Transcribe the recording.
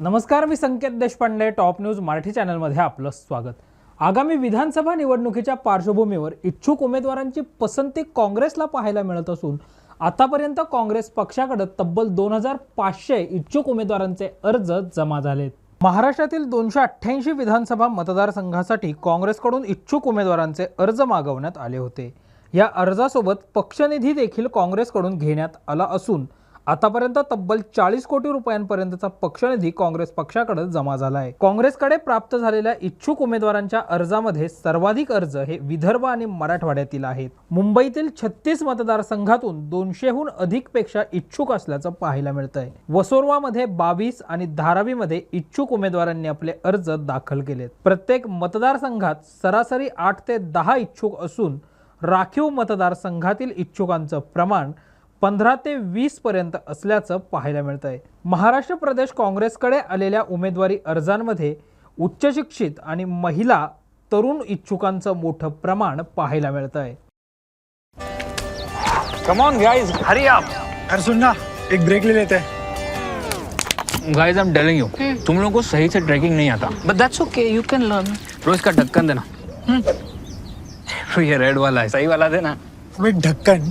नमस्कार मी Sanket Deshpande top news Marathi चॅनलमध्ये आपलं स्वागत. आगामी विधानसभा निवडणुकीच्या पार्श्वभूमीवर इच्छुक उमेदवारांची पसंती काँग्रेसला पाहायला मिळत असून आतापर्यंत काँग्रेस पक्षाकडे तब्बल दोन हजार पाचशे इच्छुक उमेदवारांचे अर्ज जमा झालेत. महाराष्ट्रातील दोनशे अठ्ठ्याऐंशी विधानसभा मतदारसंघासाठी काँग्रेसकडून इच्छुक उमेदवारांचे अर्ज मागवण्यात आले होते. या अर्जासोबत पक्षनिधी देखील काँग्रेसकडून घेण्यात आला असून आतापर्यंत तब्बल चाळीस कोटी रुपयांपर्यंतचा पक्षनिधी काँग्रेस पक्षाकडे जमा झाला आहे काँग्रेसकडे प्राप्त झालेल्या इच्छुक उमेदवारांच्या अर्जामध्ये सर्वाधिक अर्ज हे विदर्भ आणि मराठवाड्यातील आहेत. मुंबईतील छत्तीस मतदारसंघातून दोनशेहून अधिकपेक्षा इच्छुक असल्याचं पाहायला मिळत आहे वसोरवामध्ये बावीस आणि धारावीमध्ये इच्छुक उमेदवारांनी आपले अर्ज दाखल केलेत. प्रत्येक मतदारसंघात सरासरी आठ ते दहा इच्छुक असून राखीव मतदारसंघातील इच्छुकांचं प्रमाण पंधरा ते वीस पर्यंत असल्याचं पाहायला मिळत आहे महाराष्ट्र प्रदेश काँग्रेसकडे आलेल्या उमेदवारी अर्जांमध्ये उच्च शिक्षित आणि महिला तरुण इच्छुकांचं मोठं प्रमाण पाहायला मिळत आहे कम ऑन गाइस हरी आप अरे सुन ना एक ब्रेक ले लेते. हैं guys I am telling you तुम लोगों को सही से ट्रैकिंग नहीं आता. But that's okay, you can learn. रोज का ढक्कन देना. ये रेड वाला है सही वाला देना. ढक्कन